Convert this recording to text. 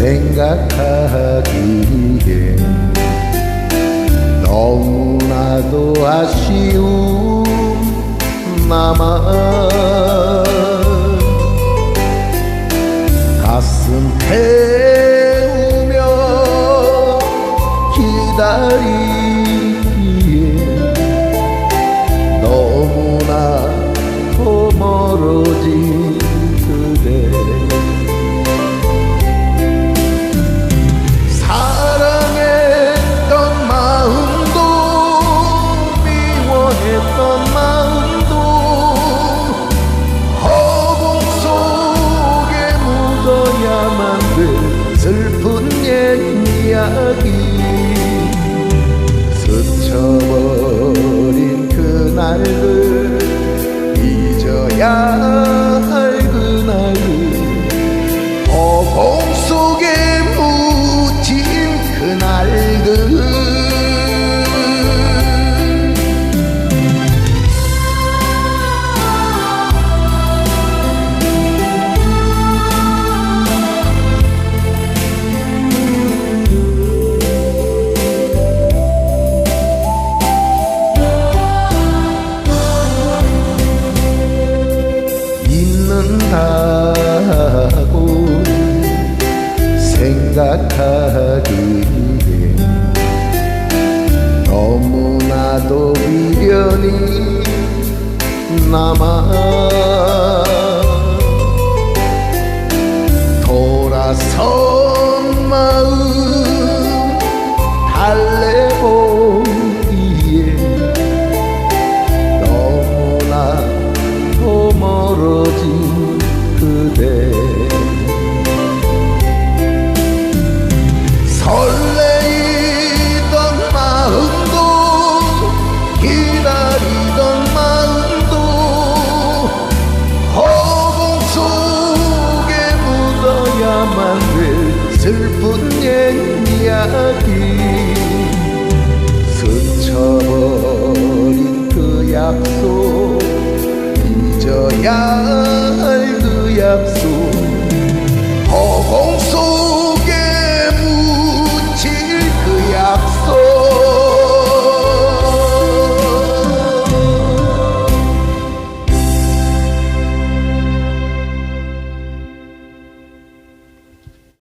생각하기에 너무나도 아쉬운 나만 가슴 태우며 기다리 이야기 생각하기에 너무나도 미련이 남아 돌아선 마음 달래보기에 너무나 더 멀어진 그대 슬픈 옛이야기. 스쳐버린 그 약속 잊어야 할 그 약속.